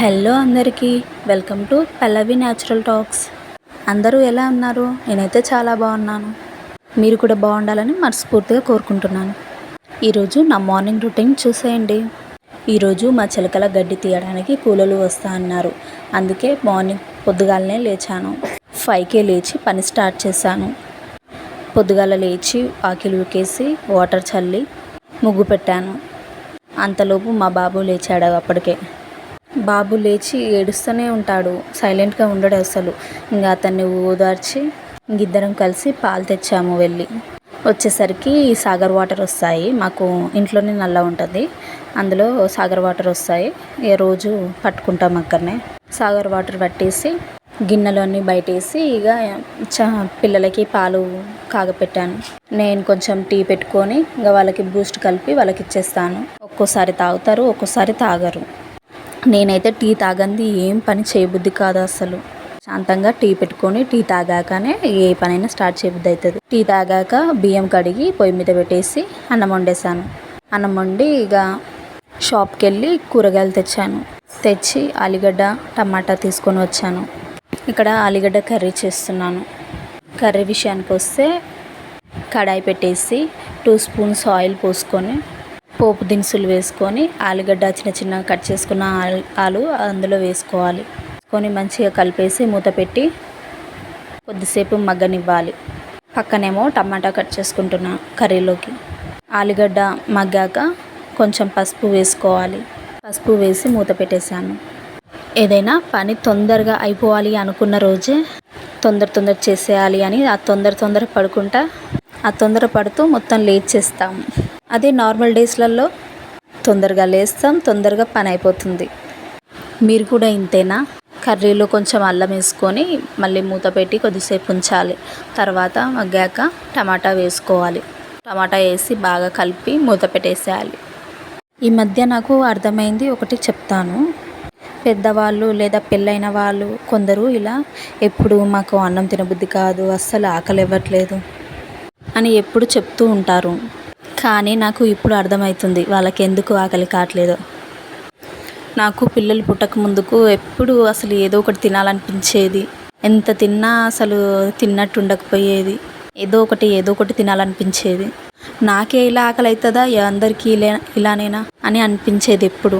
Hello అందరికీ welcome to Pallavi natural talks. అందరూ ఎలా ఉన్నారు? నేనైతే చాలా బాగున్నాను. మీరు కూడా బాగుండాలని మనస్ఫూర్తిగా కోరుకుంటున్నాను. ఈరోజు నా మార్నింగ్ రొటీన్ చూసేయండి. ఈరోజు మా చిలకల గడ్డి తీయడానికి కూలలు వస్తా అన్నారు. అందుకే మార్నింగ్ పొద్దుగాలనే లేచాను. ఫైవ్కే లేచి పని స్టార్ట్ చేశాను. పొద్దుగాల లేచి ఆకిలు ఉకేసి వాటర్ చల్లి ముగ్గు పెట్టాను. అంతలోపు మా బాబు లేచాడు అప్పటికే. బాబు లేచి ఏడుస్తూనే ఉంటాడు. సైలెంట్గా ఉండడు అసలు. ఇంకా అతన్ని ఓదార్చి ఇంక ఇద్దరం కలిసి పాలు తెచ్చాము వెళ్ళి. వచ్చేసరికి సాగర్ వాటర్ వస్తాయి. మాకు ఇంట్లోనే నల్ల ఉంటుంది. అందులో సాగర్ వాటర్ వస్తాయి. ఏ రోజు పట్టుకుంటాం అక్కడనే. సాగర్ వాటర్ పట్టేసి గిన్నెలు అన్నీ బయటేసి ఇక చ పిల్లలకి పాలు కాగపెట్టాను. నేను కొంచెం టీ పెట్టుకొని ఇంకా వాళ్ళకి బూస్ట్ కలిపి వాళ్ళకి ఇచ్చేస్తాను ఒక్కోసారి తాగుతారు ఒక్కోసారి తాగరు. నేనైతే టీ తాగంది ఏం పని చేయబుద్ధి కాదు అసలు. శాంతంగా టీ పెట్టుకొని టీ తాగాకనే ఏ పనైనా స్టార్ట్ చేయబుద్ధి అవుతుంది టీ తాగాక బియ్యం కడిగి పొయ్యి మీద పెట్టేసి అన్నం వండేసాను అన్నం వండి ఇక షాప్కి వెళ్ళి కూరగాయలు తెచ్చాను. తెచ్చి ఆలుగడ్డ టమాటా తీసుకొని వచ్చాను. ఇక్కడ ఆలుగడ్డ కర్రీ చేస్తున్నాను. కర్రీ విషయానికి వస్తే కడాయి పెట్టేసి టూ స్పూన్స్ ఆయిల్ పోసుకొని పోపు దినుసులు వేసుకొని ఆలుగడ్డ చిన్న చిన్న కట్ చేసుకున్న ఆలు అందులో వేసుకోవాలి. వేసుకొని మంచిగా కలిపేసి మూత పెట్టి కొద్దిసేపు మగ్గనివ్వాలి. పక్కనేమో టమాటా కట్ చేసుకుంటున్నా కర్రీలోకి. ఆలుగడ్డ మగ్గాక కొంచెం పసుపు వేసుకోవాలి. పసుపు వేసి మూత పెట్టేశాను. ఏదైనా పని తొందరగా అయిపోవాలి అనుకున్న రోజే తొందర తొందర చేసేయాలి అని ఆ తొందర తొందర పడుకుంటా ఆ తొందర పడుతూ మొత్తం లేట్ చేస్తాము అదే నార్మల్ డేస్లలో తొందరగా లేస్తాం తొందరగా పని అయిపోతుంది మీరు కూడా ఇంతేనా? కర్రీలో కొంచెం అల్లం వేసుకొని మళ్ళీ మూత పెట్టి కొద్దిసేపు ఉంచాలి. తర్వాత మగ్గాక టమాటా వేసుకోవాలి. టమాటా వేసి బాగా కలిపి మూత పెట్టేసేయాలి. ఈ మధ్య నాకు అర్థమైంది ఒకటి చెప్తాను. పెద్దవాళ్ళు లేదా పెళ్ళైన వాళ్ళు కొందరు ఇలా ఎప్పుడు మాకు అన్నం తినబుద్ధి కాదు అస్సలు ఆకలి ఇవ్వట్లేదు అని ఎప్పుడు చెప్తూ ఉంటారు. కానీ నాకు ఇప్పుడు అర్థమవుతుంది. వాళ్ళకి ఎందుకు ఆకలి కావట్లేదో. నాకు పిల్లలు పుట్టక ముందుకు ఎప్పుడు అసలు ఏదో ఒకటి తినాలనిపించేది. ఎంత తిన్నా అసలు తిన్నట్టు ఉండకపోయేది. ఏదో ఒకటి ఏదో ఒకటి తినాలనిపించేది. నాకే ఇలా ఆకలి అవుతుందా అందరికీ ఇలా ఇలానేనా? అని అనిపించేది ఎప్పుడు.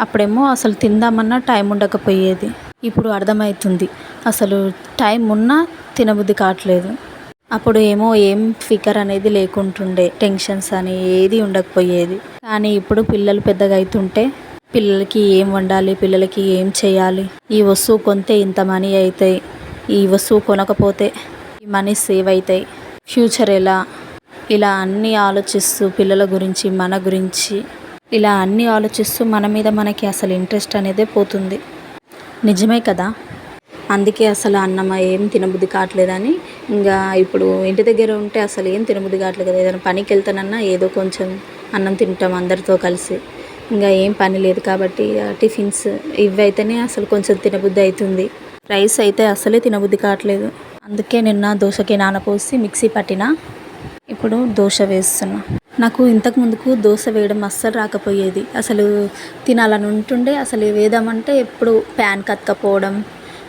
అప్పుడేమో అసలు తిందామన్నా టైం ఉండకపోయేది. ఇప్పుడు అర్థమవుతుంది. అసలు టైం ఉన్నా తినబుద్ధి కావట్లేదు. అప్పుడు ఏమో ఏం ఫికర్ అనేది లేకుంటుండే టెన్షన్స్ అని ఏది ఉండకపోయేది. కానీ ఇప్పుడు పిల్లలు పెద్దగా అవుతుంటే పిల్లలకి ఏం వండాలి పిల్లలకి ఏం చేయాలి? ఈ వస్తువు కొంటే ఇంత మనీ అవుతాయి ఈ వస్తువు కొనకపోతే ఈ మనీ సేవ్ అవుతాయి ఫ్యూచర్ ఎలా? ఇలా అన్నీ ఆలోచిస్తూ పిల్లల గురించి మన గురించి ఇలా అన్నీ ఆలోచిస్తూ మన మీద మనకి అసలు ఇంట్రెస్ట్ అనేదే పోతుంది. నిజమే కదా? అందుకే అసలు అన్నం ఏం తినబుద్ధి కావట్లేదని ఇంకా ఇప్పుడు ఇంటి దగ్గర ఉంటే అసలు ఏం తినబుద్ధి కావట్లేదు కదా. ఏదైనా పనికి వెళ్తానన్నా ఏదో కొంచెం అన్నం తింటాం అందరితో కలిసి. ఇంకా ఏం పని లేదు కాబట్టి టిఫిన్స్ ఇవి అయితేనే అసలు కొంచెం తినబుద్ధి అవుతుంది రైస్ అయితే అసలే తినబుద్ధి కావట్లేదు. అందుకే నిన్న దోశకి నానపోసి మిక్సీ పట్టిన ఇప్పుడు దోశ వేస్తున్నా. నాకు ఇంతకు ముందుకు దోశ వేయడం అస్సలు రాకపోయేది. అసలు తినాలని ఉంటుండే అసలు వేద్దామంటే ఎప్పుడు ప్యాన్ కతకపోవడం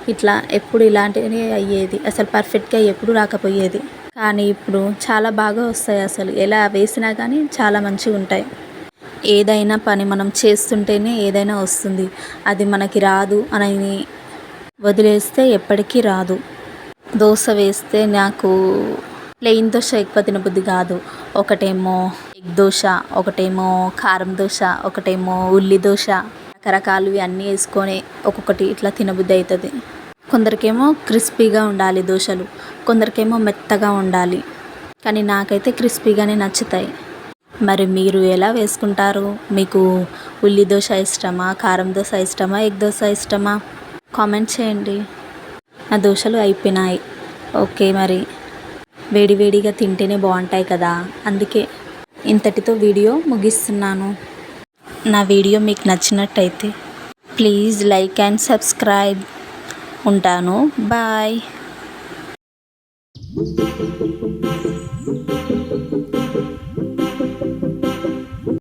ఇట్లా ఎప్పుడు ఇలాంటివి అయ్యేది. అసలు పర్ఫెక్ట్గా ఎప్పుడు రాకపోయేది. కానీ ఇప్పుడు చాలా బాగా వస్తాయి అసలు. ఎలా వేసినా కానీ చాలా మంచిగా ఉంటాయి. ఏదైనా పని మనం చేస్తుంటేనే ఏదైనా వస్తుంది. అది మనకి రాదు అని వదిలేస్తే ఎప్పటికీ రాదు. దోశ వేస్తే నాకు ప్లెయిన్ దోశ ఎక్కువ తినబుద్ధి కాదు. ఒకటేమో ఎగ్ దోశ ఒకటేమో కారం దోశ ఒకటేమో ఉల్లి దోశ. రకరకాలు అన్నీ వేసుకొని ఒక్కొక్కటి ఇట్లా తినబుద్ధి అవుతుంది. కొందరికేమో క్రిస్పీగా ఉండాలి దోశలు కొందరికేమో మెత్తగా ఉండాలి. కానీ నాకైతే క్రిస్పీగానే నచ్చుతాయి. మరి మీరు ఎలా వేసుకుంటారు? మీకు ఉల్లి దోశ ఇష్టమా? కారం దోశ ఇష్టమా? ఎగ్ దోశ ఇష్టమా? కామెంట్ చేయండి. నా దోశలు అయిపోయినాయి. ఓకే మరి. వేడివేడిగా తింటేనే బాగుంటాయి కదా. అందుకే ఇంతటితో వీడియో ముగిస్తున్నాను. నా వీడియో మీకు నచ్చినట్టయితే ప్లీజ్ లైక్ అండ్ సబ్స్క్రైబ్ ఉంటాను. బాయ్.